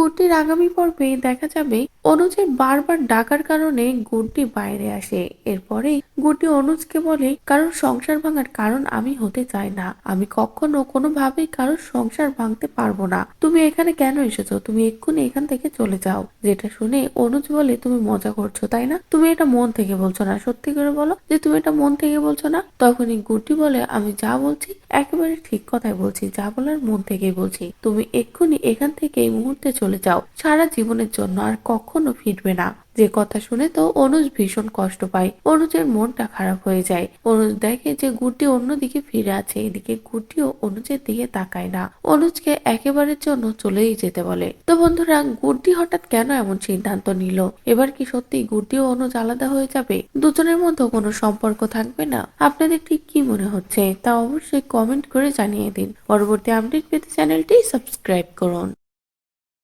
গুড্ডির আগামী পর্বে দেখা যাবে অনুজের বারবার ডাকার কারণে গুড্ডি বাইরে আসে। এরপরেই গুড্ডি অনুজকে বলে কারণ সংসার ভাঙার কারণ আমি হতে চাই না। আমি কখনো কোনোভাবেই কারোর সংসার ভাঙতে পারব না। তুমি এখানে কেন এসেছ? তুমি এক্ষুনি এখান থেকে চলে যাও। যেটা শুনে অনুজ বলে, তুমি মজা করছ, তাই না? তুমি এটা মন থেকে বলছো না। সত্যি করে বলো যে তুমি এটা মন থেকে বলছো না? তখনই গুড্ডি বলে, আমি যা বলছি একেবারে ঠিক কথাই বলছি। যা বলার মন থেকেই বলছি। তুমি এক্ষুনি এখান থেকে এই মুহূর্তে চলে যাও। সারা জীবনের জন্য আর কখনো ফিরবে না। যে কথা শুনে তো অনুজ ভীষণ কষ্ট পায়। অনুজের মনটা খারাপ হয়ে যায়। অনুজ দেখে যে গুড্ডি অন্যদিকে ফিরে আছে, এদিকে গুড্ডিও অনুজের দিকে তাকায় না। অনুজকে একেবারের জন্য চলেই যেতে বলে। তো বন্ধুরা, গুড্ডি হঠাৎ কেন এমন সিদ্ধান্ত নিল? এবার কি সত্যি গুড্ডি ও অনুজ আলাদা হয়ে যাবে? দুজনের মধ্যে কোনো সম্পর্ক থাকবে না। আপনাদের ঠিক কি মনে হচ্ছে? তা অবশ্যই কমেন্ট করে জানিয়ে দিন। পরবর্তী আপডেট পেতে চ্যানেলটি সাবস্ক্রাইব করুন।